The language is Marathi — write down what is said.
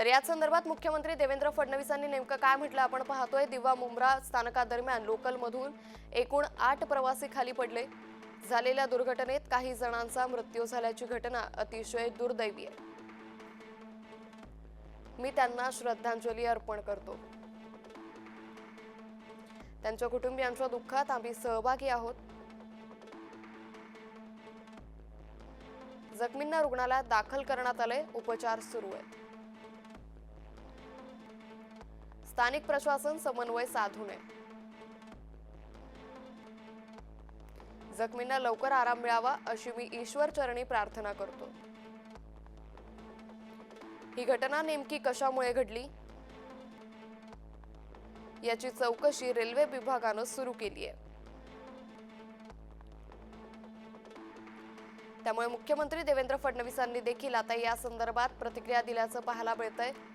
तर याच संदर्भात मुख्यमंत्री देवेंद्र फडणवीसांनी नेमकं काय म्हटलं आपण पाहतोय. दिवा मुंब्रा स्थानकादरम्यान लोकलमधून एकूण आठ प्रवासी खाली पडले. झालेल्या दुर्घटनेत काही जणांचा मृत्यू झाल्याची घटना अतिशय दुर्दैवी आहे. मी त्यांना श्रद्धांजली अर्पण करतो. त्यांच्या कुटुंबियांच्या दुःखात आम्ही सहभागी आहोत. जखमींना रुग्णालयात दाखल करण्यात आले उपचार सुरू आहेत. स्थानिक प्रशासन समन्वय साधू नये. जखमींना लवकर आराम मिळावा अशी मी ईश्वर चरणी प्रार्थना करतो. ही घटना नेमकी कशामुळे घडली? याची चौकशी रेल्वे विभागानं सुरू केली आहे. त्यामुळे मुख्यमंत्री देवेंद्र फडणवीसांनी देखील आता या संदर्भात प्रतिक्रिया दिल्याचं पाहायला मिळतंय.